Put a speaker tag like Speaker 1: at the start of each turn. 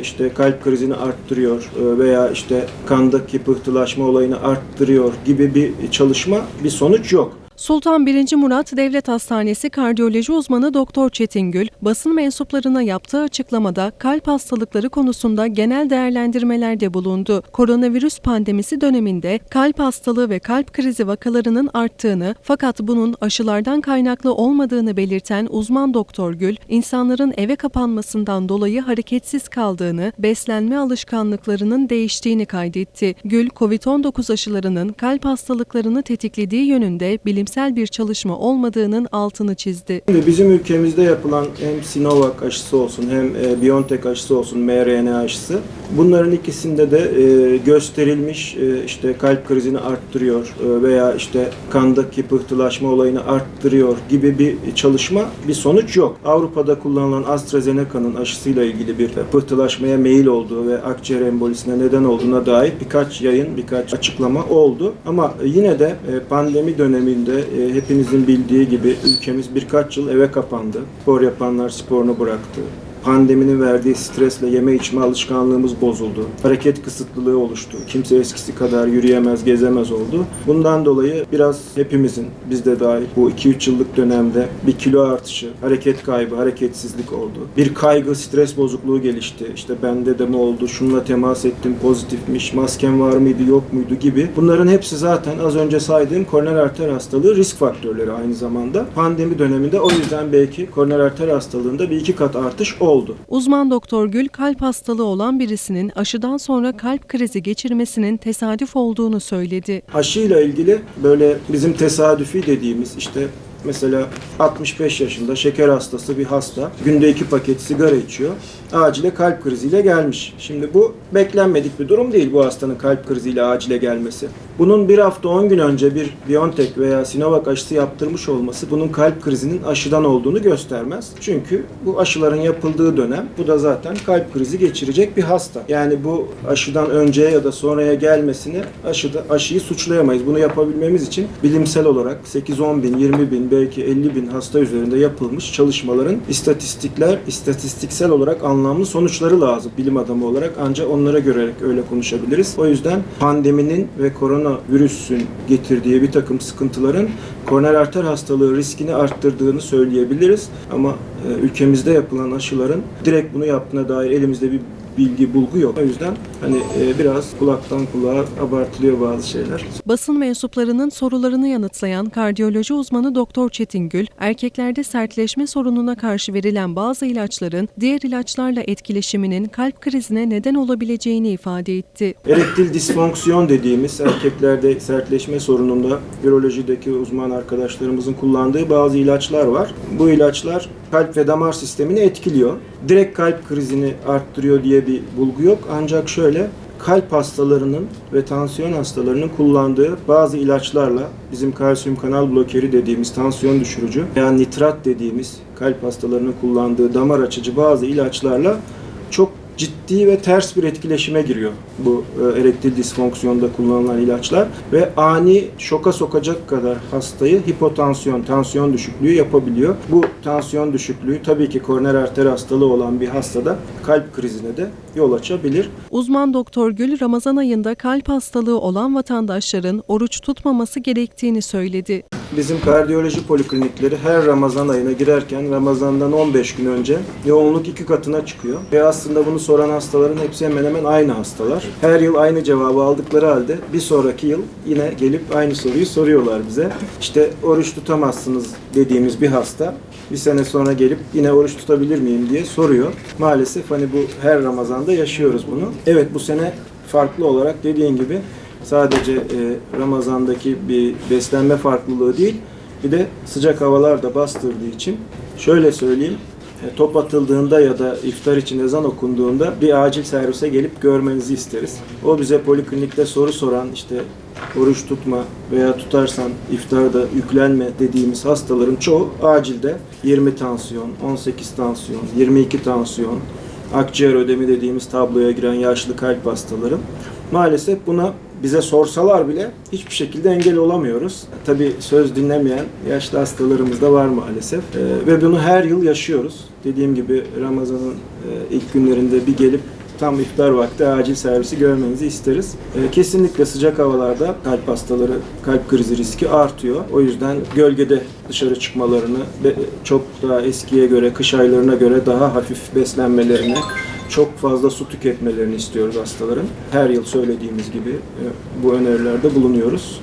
Speaker 1: işte kalp krizini arttırıyor e, veya işte kandaki pıhtılaşma olayını arttırıyor gibi bir çalışma, bir sonuç yok.
Speaker 2: Sultan 1. Murat Devlet Hastanesi kardiyoloji uzmanı Doktor Çetin Gül, basın mensuplarına yaptığı açıklamada kalp hastalıkları konusunda genel değerlendirmelerde bulundu. Koronavirüs pandemisi döneminde kalp hastalığı ve kalp krizi vakalarının arttığını fakat bunun aşılardan kaynaklı olmadığını belirten uzman Doktor Gül, insanların eve kapanmasından dolayı hareketsiz kaldığını, beslenme alışkanlıklarının değiştiğini kaydetti. Gül, COVID-19 aşılarının kalp hastalıklarını tetiklediği yönünde bilimsel bir çalışma olmadığının altını çizdi.
Speaker 1: Bizim ülkemizde yapılan hem Sinovac aşısı olsun hem e, BioNTech aşısı olsun mRNA aşısı bunların ikisinde de e, gösterilmiş e, işte kalp krizini arttırıyor veya işte kandaki pıhtılaşma olayını arttırıyor gibi bir çalışma bir sonuç yok. Avrupa'da kullanılan AstraZeneca'nın aşısıyla ilgili bir pıhtılaşmaya meyil olduğu ve akciğer embolisine neden olduğuna dair birkaç yayın, birkaç açıklama oldu. Ama yine de pandemi döneminde e, hepinizin bildiği gibi ülkemiz birkaç yıl eve kapandı. Spor yapanlar sporunu bıraktı. Pandeminin verdiği stresle yeme içme alışkanlığımız bozuldu. Hareket kısıtlılığı oluştu. Kimse eskisi kadar yürüyemez, gezemez oldu. Bundan dolayı biraz hepimizin, biz de dahil bu 2-3 yıllık dönemde bir kilo artışı, hareket kaybı, hareketsizlik oldu. Bir kaygı, stres bozukluğu gelişti. İşte bende de mi oldu, şununla temas ettim, pozitifmiş, maskem var mıydı, yok muydu gibi. Bunların hepsi zaten az önce saydığım koroner arter hastalığı risk faktörleri aynı zamanda. Pandemi döneminde o yüzden belki koroner arter hastalığında bir iki kat artış oldu.
Speaker 2: Uzman Doktor Gül, kalp hastalığı olan birisinin aşıdan sonra kalp krizi geçirmesinin tesadüf olduğunu söyledi.
Speaker 1: Aşıyla ilgili böyle bizim tesadüfi dediğimiz işte mesela 65 yaşında şeker hastası bir hasta günde iki paket sigara içiyor. Acile kalp kriziyle gelmiş. Şimdi bu beklenmedik bir durum değil bu hastanın kalp kriziyle acile gelmesi. Bunun bir hafta 10 gün önce bir BioNTech veya Sinovac aşısı yaptırmış olması bunun kalp krizinin aşıdan olduğunu göstermez. Çünkü bu aşıların yapıldığı dönem bu da zaten kalp krizi geçirecek bir hasta. Yani bu aşıdan önceye ya da sonraya gelmesini aşıda aşıyı suçlayamayız. Bunu yapabilmemiz için bilimsel olarak 8-10 bin, 20 bin, belki 50 bin hasta üzerinde yapılmış çalışmaların istatistikler, istatistiksel olarak anlamlı sonuçları lazım bilim adamı olarak. Ancak onlara göre öyle konuşabiliriz. O yüzden pandeminin ve koronavirüsün getirdiği bir takım sıkıntıların koroner arter hastalığı riskini arttırdığını söyleyebiliriz. Ama e, ülkemizde yapılan aşıların direkt bunu yaptığına dair elimizde bir bilgi, bulgu yok. O yüzden hani e, biraz kulaktan kulağa abartılıyor bazı şeyler.
Speaker 2: Basın mensuplarının sorularını yanıtlayan kardiyoloji uzmanı Doktor Çetin Gül, erkeklerde sertleşme sorununa karşı verilen bazı ilaçların diğer ilaçlarla etkileşiminin kalp krizine neden olabileceğini ifade etti.
Speaker 1: Erektil disfonksiyon dediğimiz erkeklerde sertleşme sorununda ürolojideki uzman arkadaşlarımızın kullandığı bazı ilaçlar var. Bu ilaçlar kalp ve damar sistemini etkiliyor. Direkt kalp krizini arttırıyor diye bir bulgu yok. Ancak şöyle kalp hastalarının ve tansiyon hastalarının kullandığı bazı ilaçlarla bizim kalsiyum kanal blokeri dediğimiz tansiyon düşürücü veya nitrat dediğimiz kalp hastalarının kullandığı damar açıcı bazı ilaçlarla çok ciddi ve ters bir etkileşime giriyor bu erektil disfonksiyonda kullanılan ilaçlar ve ani şoka sokacak kadar hastayı hipotansiyon, tansiyon düşüklüğü yapabiliyor. Bu tansiyon düşüklüğü tabii ki koroner arter hastalığı olan bir hastada kalp krizine de yol açabilir.
Speaker 2: Uzman Doktor Gül, Ramazan ayında kalp hastalığı olan vatandaşların oruç tutmaması gerektiğini söyledi.
Speaker 1: Bizim kardiyoloji poliklinikleri her Ramazan ayına girerken Ramazan'dan 15 gün önce yoğunluk iki katına çıkıyor. Ve aslında bunu soran hastaların hepsi hemen hemen aynı hastalar. Her yıl aynı cevabı aldıkları halde bir sonraki yıl yine gelip aynı soruyu soruyorlar bize. İşte oruç tutamazsınız dediğimiz bir hasta bir sene sonra gelip yine oruç tutabilir miyim diye soruyor. Maalesef hani bu her Ramazan'da yaşıyoruz bunu. Evet bu sene farklı olarak dediğin gibi sadece e, Ramazan'daki bir beslenme farklılığı değil, bir de sıcak havalar da bastırdığı için şöyle söyleyeyim, e, top atıldığında ya da iftar için ezan okunduğunda bir acil servise gelip görmenizi isteriz. O bize poliklinikte soru soran işte oruç tutma veya tutarsan iftarda yüklenme dediğimiz hastaların çoğu acilde 20 tansiyon, 18 tansiyon, 22 tansiyon, akciğer ödemi dediğimiz tabloya giren yaşlı kalp hastaları. Maalesef buna bize sorsalar bile hiçbir şekilde engel olamıyoruz. Tabii söz dinlemeyen yaşlı hastalarımız da var maalesef. Ee, ve bunu her yıl yaşıyoruz. Dediğim gibi Ramazan'ın e, ilk günlerinde bir gelip tam iftar vakti acil servisi görmenizi isteriz. E, kesinlikle sıcak havalarda kalp hastaları, kalp krizi riski artıyor. O yüzden gölgede dışarı çıkmalarını ve çok daha eskiye göre, kış aylarına göre daha hafif beslenmelerini, çok fazla su tüketmelerini istiyoruz hastaların. Her yıl söylediğimiz gibi e, bu önerilerde bulunuyoruz.